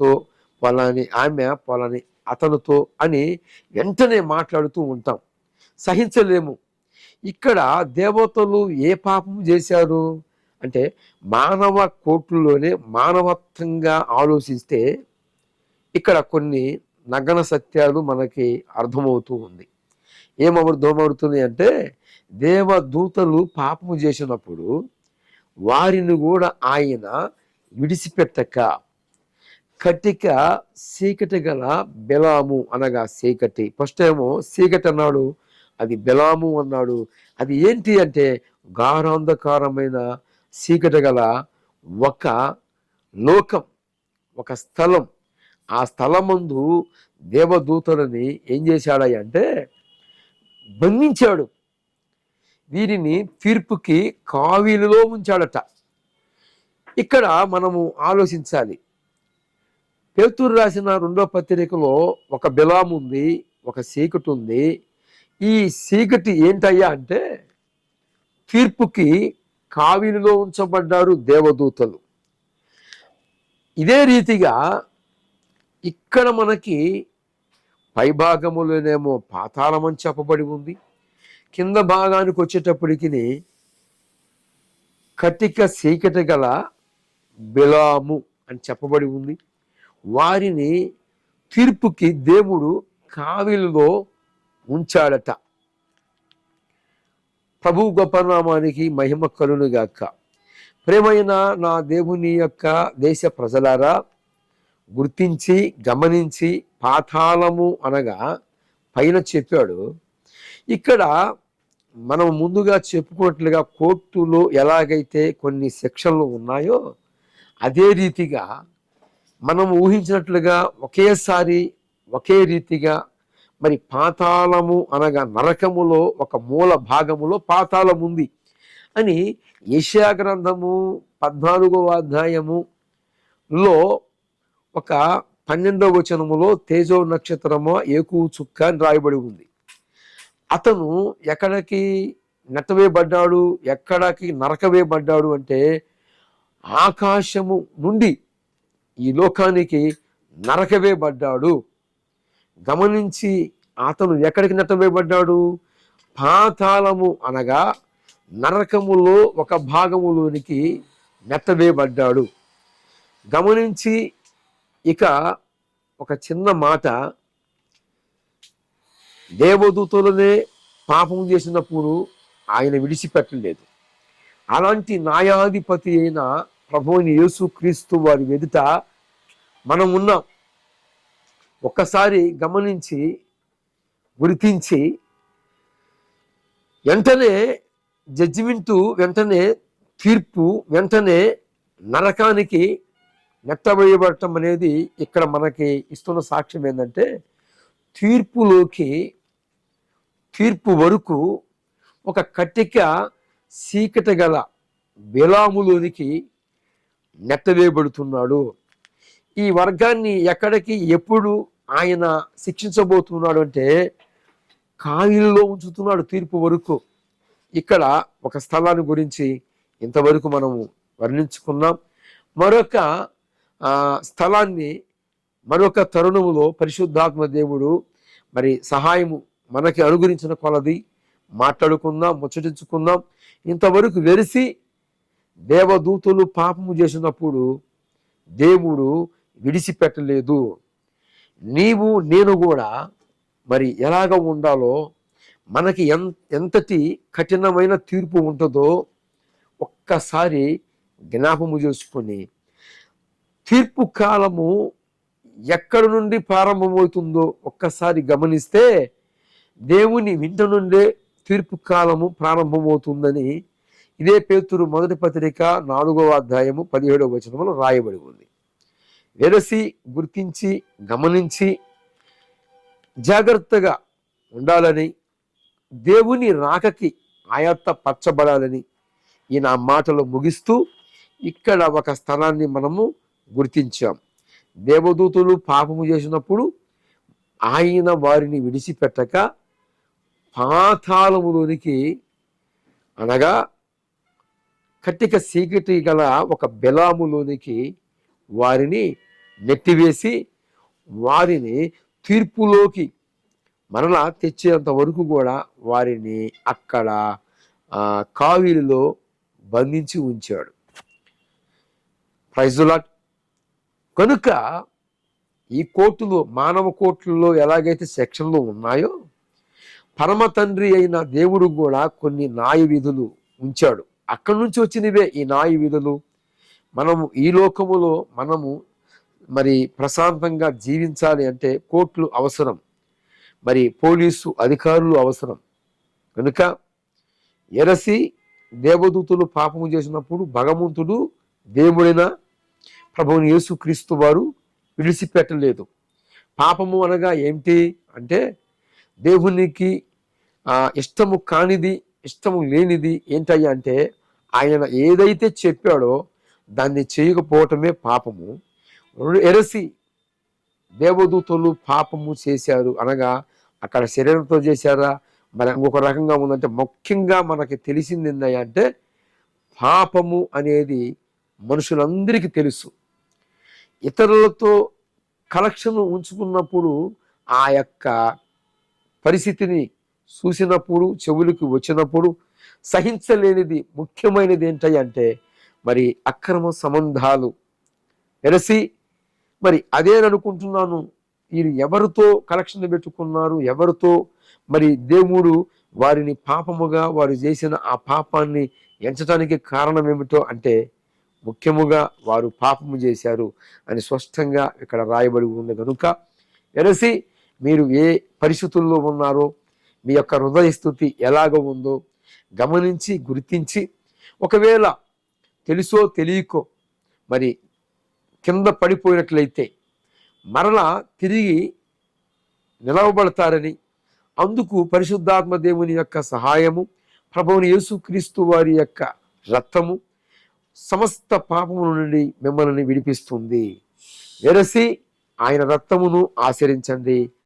తో పలాని ఆమె పలాని అతనితో అని వెంటనే మాట్లాడుతూ ఉంటాం. సహించలేము. ఇక్కడ దేవతలు ఏ పాపం చేశారు? అంటే మానవ కోట్లలోనే మానవత్వంగా ఆలోచిస్తే ఇక్కడ కొన్ని నగ్న సత్యాలు మనకి అర్థమవుతూ ఉంది. ఏమర్థమవుతుంది అంటే దేవదూతలు పాపము చేసినప్పుడు వారిని కూడా ఆయన విడిచిపెట్టక కటిక చీకటి గల బెలాము అనగా చీకటి ఫస్ట్ ఏమో చీకటి అన్నాడు అది బెలాము అన్నాడు. అది ఏంటి అంటే గాఢాంధకారమైన చీకటి గల ఒక లోకం ఒక స్థలం. ఆ స్థలమందు దేవదూతలని ఏం చేశాడయ్య అంటే బంధించాడు. వీరిని తీర్పుకి కావీలులో ఉంచాడట. ఇక్కడ మనము ఆలోచించాలి. పేతురు రాసిన రెండో పత్రికలో ఒక బిలాం ఉంది ఒక సీకటి ఉంది. ఈ సీకటి ఏంటయ్యా అంటే తీర్పుకి కావిలిలో ఉంచబడ్డారు దేవదూతలు. ఇదే రీతిగా ఇక్కడ మనకి పైభాగములోనేమో పాతాళం అని చెప్పబడి ఉంది. కింద భాగానికి వచ్చేటప్పటికి కటిక సీకటి గల బిలాము అని చెప్పబడి ఉంది. వారిని తీర్పుకి దేవుడు కావిలిలో ఉంచాడట. ప్రభు గొప్పనామానికి మహిమ కలునుగాక ప్రేమైన నా దేవుని యొక్క దేశ ప్రజలారా గుర్తించి గమనించి పాతాళము అనగా పైన చెప్పాడు. ఇక్కడ మనం ముందుగా చెప్పుకున్నట్లుగా కోర్టులో ఎలాగైతే కొన్ని సెక్షన్లు ఉన్నాయో అదే రీతిగా మనం ఊహించినట్లుగా ఒకేసారి ఒకే రీతిగా మరి పాతాళము అనగా నరకములో ఒక మూల భాగములో పాతాళం ఉంది అని ఏషియా గ్రంథము పద్నాలుగవ అధ్యాయములో ఒక పన్నెండవ వచనములో తేజో నక్షత్రము ఏకు చుక్క అని రాయబడి ఉంది. అతను ఎక్కడికి నెట్టవేయబడ్డాడు ఎక్కడికి నరకవేయబడ్డాడు అంటే ఆకాశము నుండి ఈ లోకానికి నరకవేయబడ్డాడు గమనించి అతను ఎక్కడికి నెట్టవేయబడ్డాడు పాతాళము అనగా నరకములో ఒక భాగములోనికి నెట్టవేయబడ్డాడు గమనించి ఇక ఒక చిన్న మాట. దేవదూతలనే పాపం చేసినప్పుడు ఆయన విడిచిపెట్టలేదు. అలాంటి న్యాయాధిపతి అయిన ప్రభువుని యేసు క్రీస్తు వారి ఎదుట మనం ఉన్నాం ఒక్కసారి గమనించి గుర్తించి వెంటనే జడ్జిమెంటు వెంటనే తీర్పు వెంటనే నరకానికి నెట్టబడటం అనేది ఇక్కడ మనకి ఇస్తున్న సాక్ష్యం ఏంటంటే తీర్పులోకి తీర్పు వరకు ఒక కట్టిక చీకటి గల బిలాములోనికి నెట్టవేయబడుతున్నాడు ఈ వర్గాన్ని ఎక్కడికి ఎప్పుడు ఆయన శిక్షించబోతున్నాడు అంటే కాయిల్లో ఉంచుతున్నాడు తీర్పు వరకు. ఇక్కడ ఒక స్థలాన్ని గురించి ఇంతవరకు మనము వర్ణించుకున్నాం. మరొక స్థలాన్ని మరొక తరుణములో పరిశుద్ధాత్మ దేవుడు మరి సహాయము మనకి అనుగురించిన కొలది మాట్లాడుకుందాం ముచ్చటించుకుందాం. ఇంతవరకు వెరిసి దేవదూతులు పాపము చేసినప్పుడు దేవుడు విడిచిపెట్టలేదు. నీవు నేను కూడా మరి ఎలాగ ఉండాలో మనకి ఎన్ ఎంతటి కఠినమైన తీర్పు ఉంటుందో ఒక్కసారి జ్ఞాపము చేసుకొని తీర్పు కాలము ఎక్కడి నుండి ప్రారంభమవుతుందో ఒక్కసారి గమనిస్తే దేవుని వింట నుండే తీర్పు కాలము ప్రారంభమవుతుందని ఇదే పేతురు మొదటి పత్రిక నాలుగవ అధ్యాయము పదిహేడవ వచనములో రాయబడి ఉంది. వెరసి గుర్తించి గమనించి జాగ్రత్తగా ఉండాలని దేవుని రాకకి ఆయత్త పచ్చబడాలని ఈ నా మాటలు ముగిస్తూ ఇక్కడ ఒక స్థలాన్ని మనము గుర్తించాం. దేవదూతులు పాపము చేసినప్పుడు ఆయన వారిని విడిచిపెట్టక పాతాళములోనికి అనగా కట్టిక సీకటి గల ఒక బెలాములోనికి వారిని నెట్టివేసి వారిని తీర్పులోకి మరలా తెచ్చేంత వరకు కూడా వారిని అక్కడ కావిలిలో బంధించి ఉంచాడు. ప్రైజులాట్ కనుక ఈ కోర్టులో మానవ కోర్టుల్లో ఎలాగైతే సెక్షన్లు ఉన్నాయో పరమ తండ్రి అయిన దేవుడు కూడా కొన్ని న్యాయ విధులు ఉంచాడు. అక్కడి నుంచి వచ్చినవే ఈ నాయి విధులు. మనము ఈ లోకములో మనము మరి ప్రశాంతంగా జీవించాలి అంటే కోర్టులు అవసరం. మరి పోలీసు అధికారులు అవసరం. కనుక ఎరసి దేవదూతులు పాపము చేసినప్పుడు భగవంతుడు దేవుడైన ప్రభువుని యేసుక్రీస్తు వారు విడిచిపెట్టలేదు. పాపము అనగా ఏమిటి అంటే దేవునికి ఇష్టము కానిది ఇష్టము లేనిది ఏంటయ్యా అంటే ఆయన ఏదైతే చెప్పాడో దాన్ని చేయకపోవటమే పాపము. ఎరసి దేవదూతలు పాపము చేశారు అనగా అక్కడ శరీరంతో చేశారా? మరి ఇంకొక రకంగా ఉందంటే ముఖ్యంగా మనకి తెలిసింది ఏందయ్యా అంటే పాపము అనేది మనుషులందరికీ తెలుసు. ఇతరులతో కలెక్షన్ ఉంచుకున్నప్పుడు ఆ యొక్క పరిస్థితిని చూసినప్పుడు చెవులకు వచ్చినప్పుడు సహించలేనిది ముఖ్యమైనది ఏంటంటే అంటే మరి అక్రమ సంబంధాలు. ఎరసి మరి అదేననుకుంటున్నాను వీరు ఎవరితో కలెక్షన్ పెట్టుకున్నారు? ఎవరితో? మరి దేవుడు వారిని పాపముగా వారు చేసిన ఆ పాపాన్ని ఎంచడానికి కారణం ఏమిటో అంటే ముఖ్యముగా వారు పాపము చేశారు అని స్పష్టంగా ఇక్కడ రాయబడి ఉంది. కనుక ఎరసి మీరు ఏ పరిస్థితుల్లో ఉన్నారో మీ యొక్క హృదయ స్థుతి ఎలాగ ఉందో గమనించి గుర్తించి ఒకవేళ తెలుసో తెలియకో మరి కింద పడిపోయినట్లయితే మరలా తిరిగి నిలవబడతారని అందుకు పరిశుద్ధాత్మ దేవుని యొక్క సహాయము ప్రభువుని యేసుక్రీస్తు వారి యొక్క రక్తము సమస్త పాపముల నుండి మిమ్మల్ని విడిపిస్తుంది. వెరసి ఆయన రక్తమును ఆచరించండి.